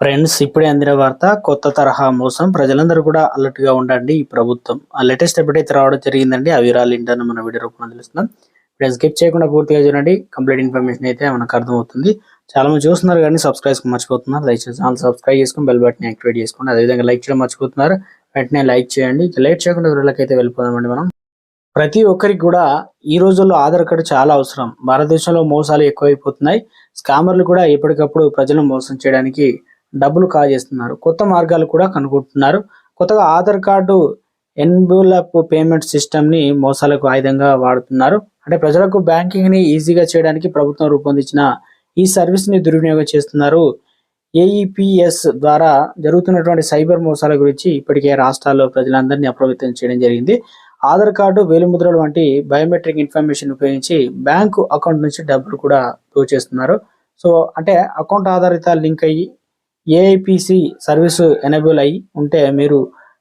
Friends ఇప్పుడే అందిన వార్త కొత్త తరహా మోసం. ప్రజలందరూ కూడా అలర్ట్గా ఉండండి ఈ ప్రభుత్వం. ఆ లేటెస్ట్ అప్డేట్ అయితే రావడం జరిగిందండి. ఆ వివరాలు ఏంటని మన వీడియో రూపంలో తెలుస్తున్నాం. ఇప్పుడు స్కిప్ చేయకుండా పూర్తిగా చూడండి. కంప్లీట్ ఇన్ఫర్మేషన్ అయితే మనకు అర్థమవుతుంది. చాలా మంది చూస్తున్నారు కానీ సబ్స్క్రైబ్ మర్చిపోతున్నారు. దయచేసి ఛానల్ సబ్స్క్రైబ్ చేసుకుని బెల్ బటన్ యాక్టివేట్ చేసుకోండి. అదేవిధంగా లైక్ చేయడం మర్చిపోతున్నారు. వెంటనే లైక్ చేయండి. ఇక లేట్ చేయకుండా వీళ్ళకి అయితే వెళ్ళిపోదామండి మనం. ప్రతి ఒక్కరికి కూడా ఈ రోజుల్లో ఆధార్ కార్డు చాలా అవసరం. భారతదేశంలో మోసాలు ఎక్కువైపోతున్నాయి. స్కామర్లు కూడా ఎప్పటికప్పుడు ప్రజలను మోసం చేయడానికి డబ్బులు కాజేస్తున్నారు. కొత్త మార్గాలు కూడా కనుగొంటున్నారు. కొత్తగా ఆధార్ కార్డు ఎన్బులప్ పేమెంట్ సిస్టమ్ని మోసాలకు ఆయుధంగా వాడుతున్నారు. అంటే ప్రజలకు బ్యాంకింగ్ని ఈజీగా చేయడానికి ప్రభుత్వం రూపొందించిన ఈ సర్వీస్ని దుర్వినియోగం చేస్తున్నారు. ఏఈపిఎస్ ద్వారా జరుగుతున్నటువంటి సైబర్ మోసాల గురించి ఇప్పటికే రాష్ట్రాల్లో ప్రజలందరినీ అప్రమత్తం చేయడం జరిగింది. ఆధార్ కార్డు వేలిముద్రలు వంటి బయోమెట్రిక్ ఇన్ఫర్మేషన్ ఉపయోగించి బ్యాంకు అకౌంట్ నుంచి డబ్బులు కూడా దోచేస్తున్నారు సో అంటే అకౌంట్ ఆధారిత లింక్ అయ్యి ఏఐపిసి సర్వీసు ఎనేబుల్ అయి ఉంటే మీరు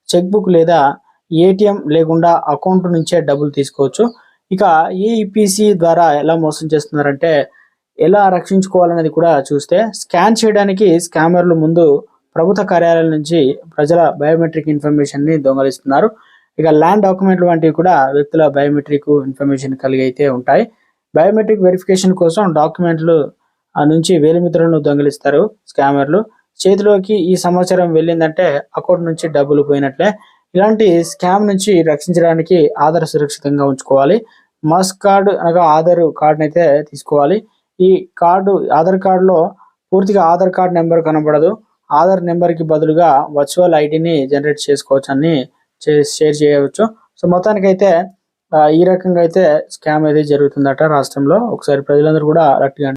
చెక్ బుక్ లేదా ఏటీఎం లేకుండా అకౌంట్ నుంచే డబ్బులు తీసుకోవచ్చు. ఇక ఏఈపిసి ద్వారా ఎలా మోసం చేస్తున్నారంటే ఎలా రక్షించుకోవాలనేది కూడా చూస్తే స్కాన్ చేయడానికి స్కామర్లు ముందు ప్రభుత్వ కార్యాలయాల నుంచి ప్రజల బయోమెట్రిక్ ఇన్ఫర్మేషన్ని దొంగలిస్తున్నారు. ఇక ల్యాండ్ డాక్యుమెంట్లు వంటివి కూడా వ్యక్తుల బయోమెట్రిక్ ఇన్ఫర్మేషన్ కలిగి అయితే ఉంటాయి. బయోమెట్రిక్ వెరిఫికేషన్ కోసం డాక్యుమెంట్లు నుంచి వేలిమిత్రులను దొంగిలిస్తారు స్కామర్లు చేతిలోకి ఈ సమాచారం వెళ్ళిందంటే అకౌంట్ నుంచి డబ్బులు పోయినట్లే. ఇలాంటి స్కామ్ నుంచి రక్షించడానికి ఆధార్ సురక్షితంగా ఉంచుకోవాలి. మస్ కార్డు అనగా ఆధార్ కార్డుని అయితే తీసుకోవాలి. ఈ కార్డు ఆధార్ కార్డులో పూర్తిగా ఆధార్ కార్డ్ నెంబర్ కనబడదు. ఆధార్ నెంబర్కి బదులుగా వర్చువల్ ఐడిని జనరేట్ చేసుకోవచ్చు అని షేర్ చేయవచ్చు. సో మొత్తానికి అయితే ఈ రకంగా అయితే స్కామ్ అయితే జరుగుతుందట రాష్ట్రంలో. ఒకసారి ప్రజలందరూ కూడా అలర్ట్గా